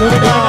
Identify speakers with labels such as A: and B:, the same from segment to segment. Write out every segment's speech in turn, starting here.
A: આ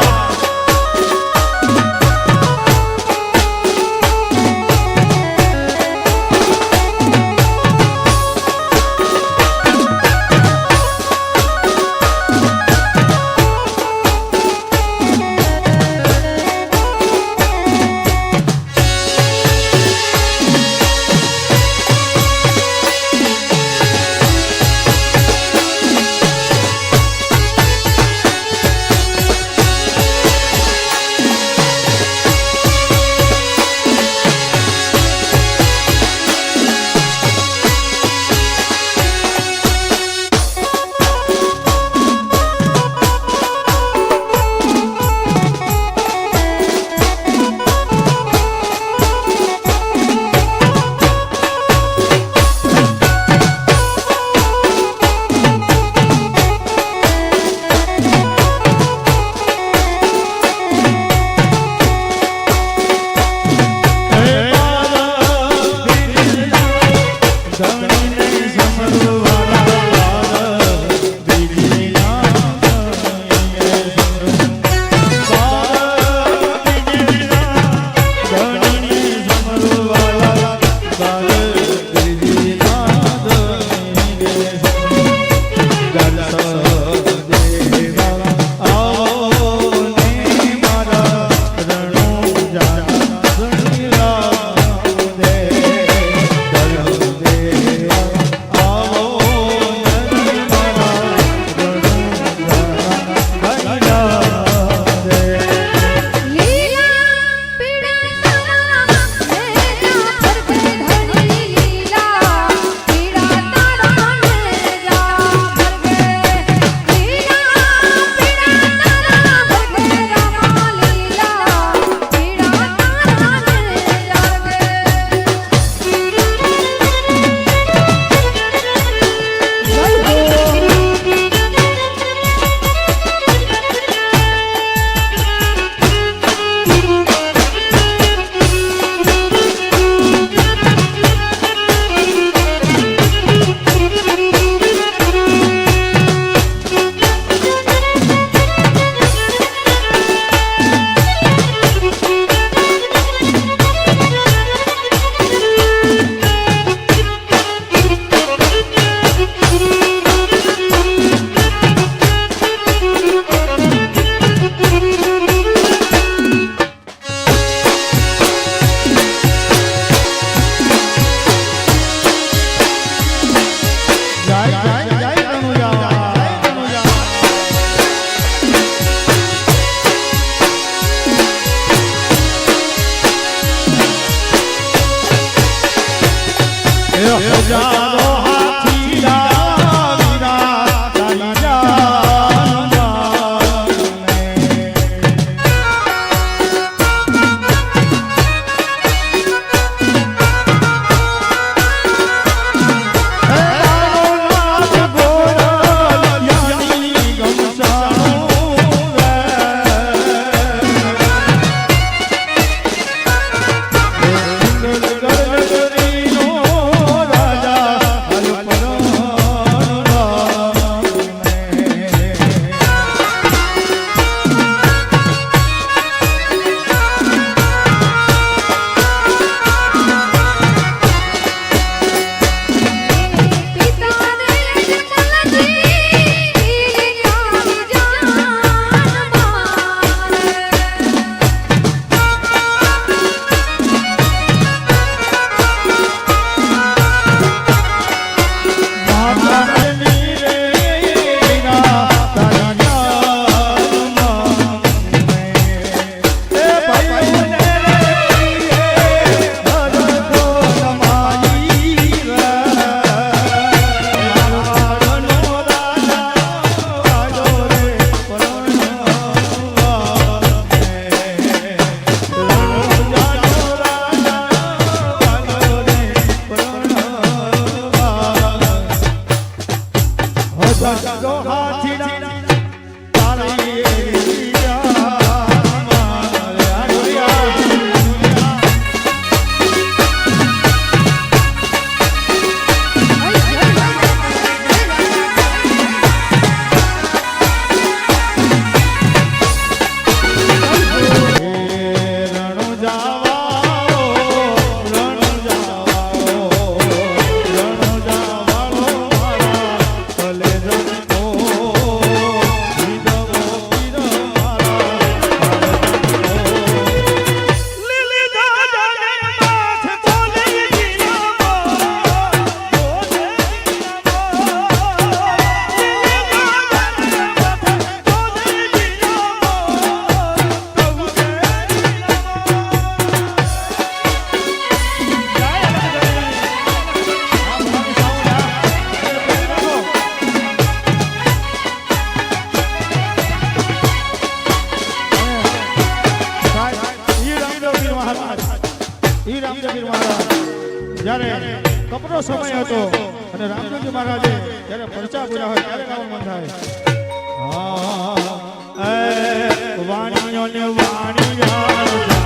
B: જ્યારે કપરો
A: સમય હતો અને રામચંદ્ર મહારાજે જ્યારે પરચા પૂર્યા હોય ત્યારે ગાવાનું મન થાય વાણીઓ ને વાણીઓ.